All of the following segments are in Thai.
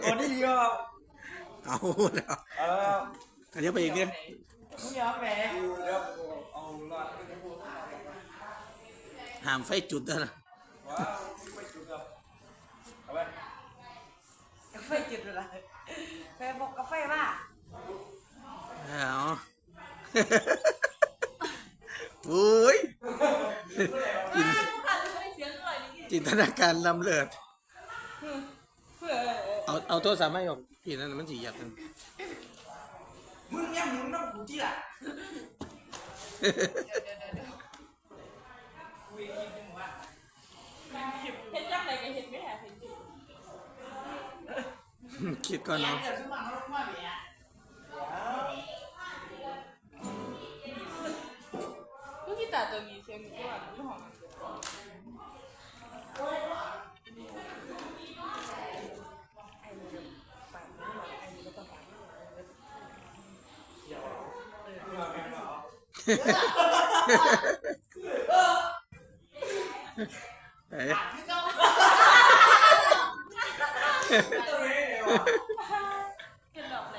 โอ้นี่ดีก็เอาแล้วเอออันนี้ไปอีกเนี่ยมึงยอมแหมเอาหลอดห่ามไฟจุดแล้วนะว้าวไปจุดกับเอาไปกาแฟจิตอะไรแฟบอกกาแฟว่าเอาโอ้ยจินตนาการลำเลิศ เอาเอาโทรศัพท์มาให้ออกพี่นั่นมันสีหยับกันมึงยังมึงต้องกูที่ล่ะเห็นจังไรก็เห็นไม่แหเห็นจิคิดก่อนเนาะ เอ้ยเห็นดอกแหล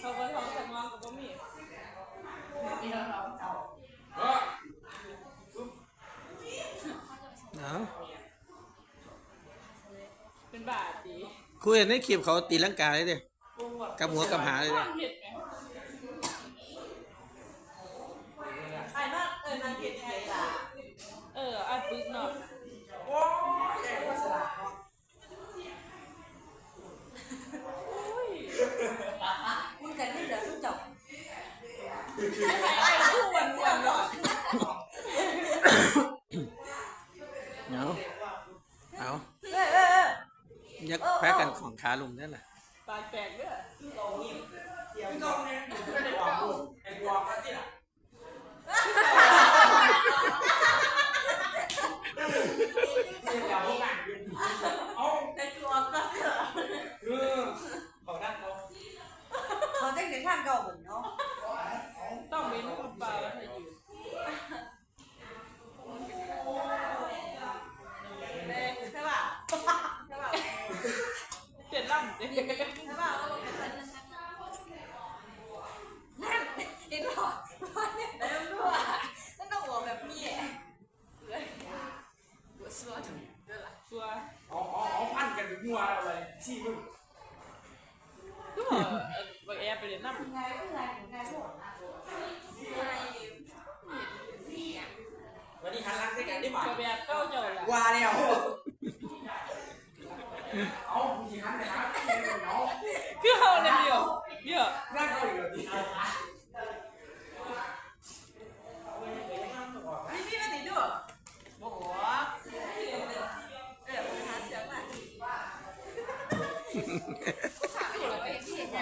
เขาก็ท้องแต่งงก็มีเอาเป็นบาทดีคุยในคลิปเขาตีลังกาเลยเด้กับหัวกับหาเลยเด้เห็ดไหมไอ้นั่นเออนางเห็ดไงล่ะเออไอ้ปึ๊กเนาะ โอ้ยไอ้ภาษา มึงกันนี่เดี๋ยวทุกจบ ไอ้ผู้วันวันเนาะเอาเอาเออเออเออยักแพ้กันของขาลุมนั่นแหละปากแตกด้วยพี่กองเนี่ยไม่ได้บอกกูไอ้กูบอกมาที่ล่ะอย่าพวกนั้นเอา ในตัวก็เถอะ เออเขานั่งเขา เขาได้ในท่านเก่าเหมือนเนาะ ต้องมีลูกปลาให้อยู่ใช่ป่ะใช่ป่ะเจ็ดล่ำเจ็ด ใช่ป่ะนั่นเห็นหรอแล้วด้วยนั่นต้องบอกแบบนี้ ตัว เอาเอาเอาพันกันเป็นงัว อะไรที่มึงก็บอกบางแอร์ไปเรียนน้ำไงก็ไงไงพวกวันนี้หันหลังใส่กันได้ไหมกระแบบเก้าเจ้าละว่าแล้วเอาผู้หญิงหันไปหาเนาะ คือเอาเลยเดียวเดียว นั่งเขาอยู่ดี พี่พี่มาติดด้วยโอ้โหเออหาเสียงมา ตัวละ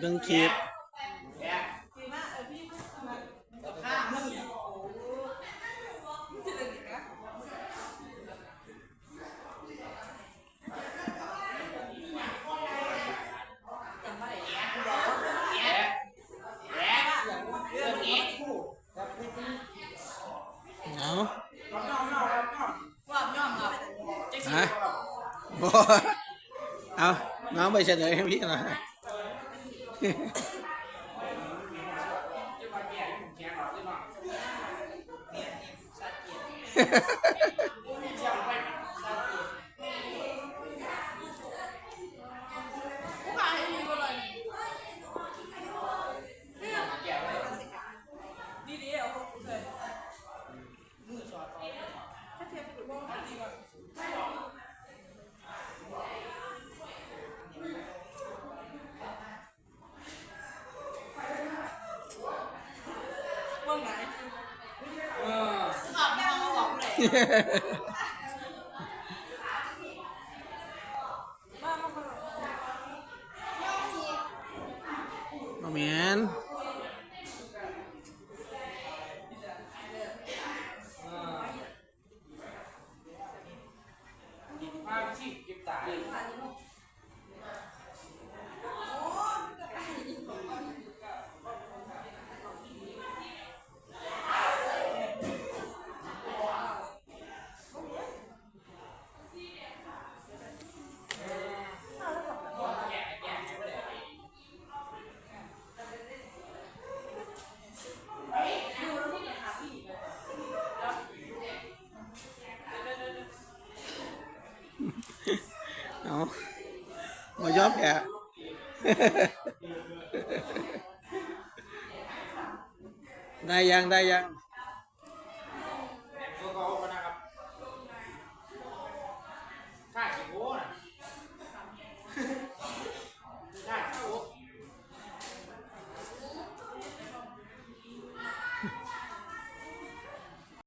ป็นที่ใหญ่เนี่ยอันนี้มันยาวอันนี้มันเด่นแบบเนี่ยเดี๋ยวแม่เรื่องนี้กันแล้วกันนี่เตี้ยเตี้ยเตี้ยเตี้ยตอนน้ำยาหอมตอนนั่นแหละสอนมึงจะไปยังไงล่ะเอออันนี้ผู้ขายให้เราบอกอะไรนึงบอกว่าห้ามเบิ่งคลิปแย่ดีมากเออพี่ข้ามึงจะเลยนะจำไม่ได้แย่แย่เรื่องนี้กูเอาน้องน้องน้องน้องว่าย่อมครับฮะเอาน้องไปเฉลยให้พี่หน่อย ฮ่าฮ่าฮ่า Amen. มายอบแกได้ยังได้ยัง